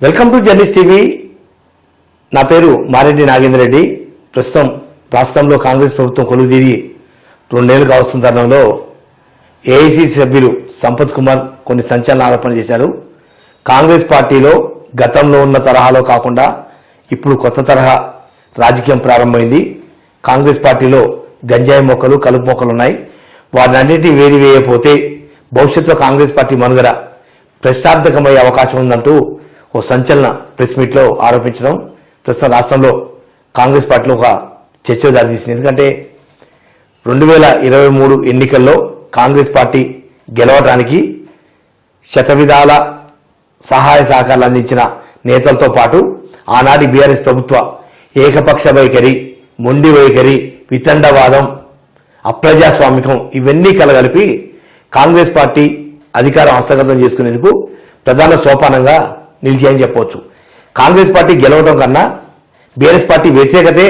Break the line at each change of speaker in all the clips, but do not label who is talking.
Welcome to journeys TV. నా పేరు మారెడ్డి నాగేంద్ర రెడ్డి ప్రస్తుతం రాష్ట్రంలో కాంగ్రెస్ ప్రభుత్వం కొలుదీరి రెండేళ్ళు కావస్తున్న తరుణంలో ఏఐసిసి సభ్యులు సంపత్ కుమార్ కొన్ని సంచలన ఆరోపణలు చేశారు. కాంగ్రెస్ పార్టీలో గతంలో ఉన్న తరహాలో కాకుండా ఇప్పుడు కొత్త తరహా రాజకీయం ప్రారంభమైంది. కాంగ్రెస్ పార్టీలో గంజాయి మొక్కలు కలుపు మొక్కలు ఉన్నాయి. వాటినన్నిటి అన్నింటినీ వేయకపోతే భవిష్యత్తులో కాంగ్రెస్ పార్టీ మనుగడ ప్రశ్నార్థకమయ్యే అవకాశం ఉందంటూ ఓ సంచలన ప్రెస్ మీట్లో ఆరోపించడం ప్రస్తుతం రాష్ట్రంలో కాంగ్రెస్ పార్టీలో ఒక చర్చ దారితీసింది ఎందుకంటే రెండు వేల ఇరవై మూడు ఎన్నికల్లో కాంగ్రెస్ పార్టీ గెలవడానికి శతవిధాల సహాయ సహకారాలు అందించిన నేతలతో పాటు ఆనాటి బీఆర్ఎస్ ప్రభుత్వ ఏకపక్ష వైఖరి మొండి వైఖరి వితండవాదం అప్రజాస్వామికం ఇవన్నీ కలగలిపి కాంగ్రెస్ పార్టీ అధికారం హస్తగతం చేసుకునేందుకు ప్రధాన సోపానంగా నిలిచాయని చెప్పవచ్చు కాంగ్రెస్ పార్టీ గెలవడం కన్నా బీఆర్ఎస్ పార్టీ వ్యతిరేకతే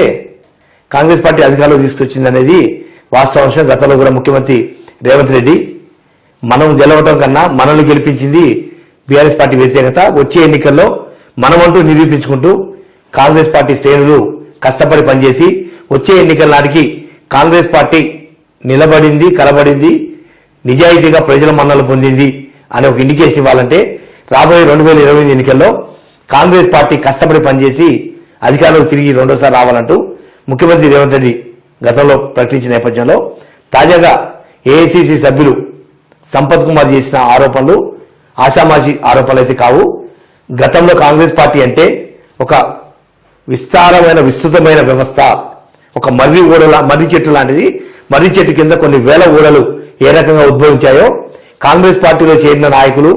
కాంగ్రెస్ పార్టీ అధికారంలో తీసుకొచ్చిందనేది వాస్తవాంశం గతంలో కూడా ముఖ్యమంత్రి రేవంత్ రెడ్డి మనం గెలవటం కన్నా మనల్ని గెలిపించింది బీఆర్ఎస్ పార్టీ వ్యతిరేకత. వచ్చే ఎన్నికల్లో మనమంటూ నిరూపించుకుంటూ కాంగ్రెస్ పార్టీ శ్రేణులు కష్టపడి పనిచేసి వచ్చే ఎన్నికల నాటికి కాంగ్రెస్ పార్టీ నిలబడింది కలబడింది నిజాయితీగా ప్రజల మన్నలు పొందింది అనే ఒక ఇండికేషన్ ఇవ్వాలంటే రాబోయే రెండు వేల ఇరవై ఎనిమిది ఎన్నికల్లో కాంగ్రెస్ పార్టీ కష్టపడి పనిచేసి అధికారంలోకి తిరిగి రెండోసారి రావాలంటూ ముఖ్యమంత్రి రేవంత్ రెడ్డి గతంలో ప్రకటించిన నేపథ్యంలో తాజాగా ఏఐసిసి సభ్యులు సంపత్ కుమార్ చేసిన ఆరోపణలు ఆషామాషి ఆరోపణలు అయితే కావు. గతంలో కాంగ్రెస్ పార్టీ అంటే ఒక విస్తారమైన విస్తృతమైన వ్యవస్థ ఒక మర్రి ఊడల మర్రి చెట్టు లాంటిది. మర్రి చెట్టు కింద కొన్ని వేల ఊడలు ఏ రకంగా ఉద్భవించాయో కాంగ్రెస్ పార్టీలో చేరిన నాయకులు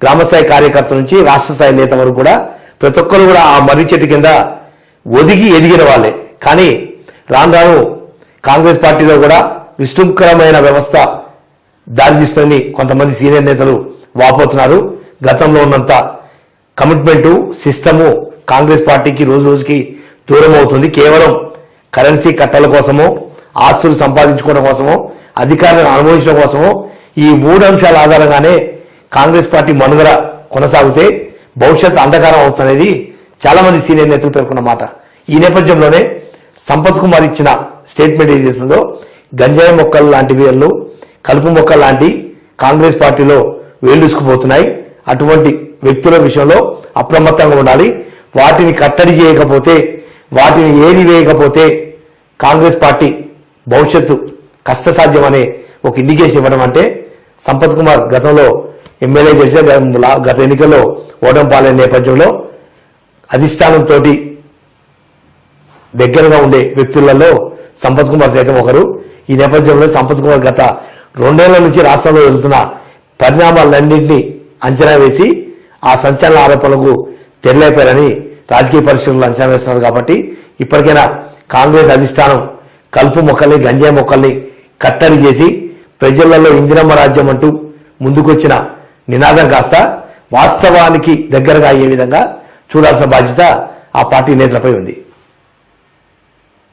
గ్రామస్థాయి కార్యకర్త నుంచి రాష్ట్ర స్థాయి నేత వరకు కూడా ప్రతి ఒక్కరు కూడా ఆ మర్రి చెట్టు కింద ఒదిగి ఎదిగిన వాళ్ళే. కానీ రాను రాను కాంగ్రెస్ పార్టీలో కూడా విస్తృంకరమైన వ్యవస్థ దారితీస్తుందని కొంతమంది సీనియర్ నేతలు వాపోతున్నారు. గతంలో ఉన్నంత కమిట్మెంటు సిస్టము కాంగ్రెస్ పార్టీకి రోజు రోజుకి దూరం అవుతుంది. కేవలం కరెన్సీ కట్టల కోసమో ఆస్తులు సంపాదించుకోవడం కోసమో అధికారాలను అనుభవించడం కోసమో ఈ మూడు అంశాల ఆధారంగానే కాంగ్రెస్ పార్టీ మనుగడ కొనసాగితే భవిష్యత్ అంధకారం అవుతుందనేది చాలా మంది సీనియర్ నేతలు పేర్కొన్న మాట. ఈ నేపథ్యంలోనే సంపత్ కుమార్ ఇచ్చిన స్టేట్మెంట్ ఏదైతుందో గంజాయి మొక్కలు లాంటి వీళ్ళు కలుపు మొక్కలు లాంటి కాంగ్రెస్ పార్టీలో వేలుసుకుపోతున్నాయి అటువంటి వ్యక్తుల విషయంలో అప్రమత్తంగా ఉండాలి. వాటిని కట్టడి చేయకపోతే వాటిని ఏరి వేయకపోతే కాంగ్రెస్ పార్టీ భవిష్యత్తు కష్టసాధ్యమనే ఒక ఇండికేషన్ ఇవ్వడం అంటే సంపత్ కుమార్ గతంలో ఎమ్మెల్యే చేసిన గత ఎన్నికల్లో ఓటం పాలైన నేపథ్యంలో అధిష్టానంతో దగ్గరగా ఉండే వ్యక్తులలో సంపత్ కుమార్ సైతం ఒకరు. ఈ నేపథ్యంలో సంపత్ కుమార్ గత రెండేళ్ళ నుంచి రాష్ట్రంలో వెళ్తున్న పరిణామాలన్నింటినీ అంచనా వేసి ఆ సంచలన ఆరోపణలకు తెరలేపారని రాజకీయ పరిస్థితులు అంచనా వేస్తున్నారు కాబట్టి ఇప్పటికైనా కాంగ్రెస్ అధిష్టానం కలుపు మొక్కల్ని గంజాయి మొక్కల్ని కట్టడి చేసి ప్రజలలో ఇందిరమ్మ రాజ్యం అంటూ ముందుకొచ్చిన నినాదం కాస్త వాస్తవానికి దగ్గరగా అయ్యే విధంగా చూడాల్సిన బాధ్యత ఆ పార్టీ నేతలపై ఉంది.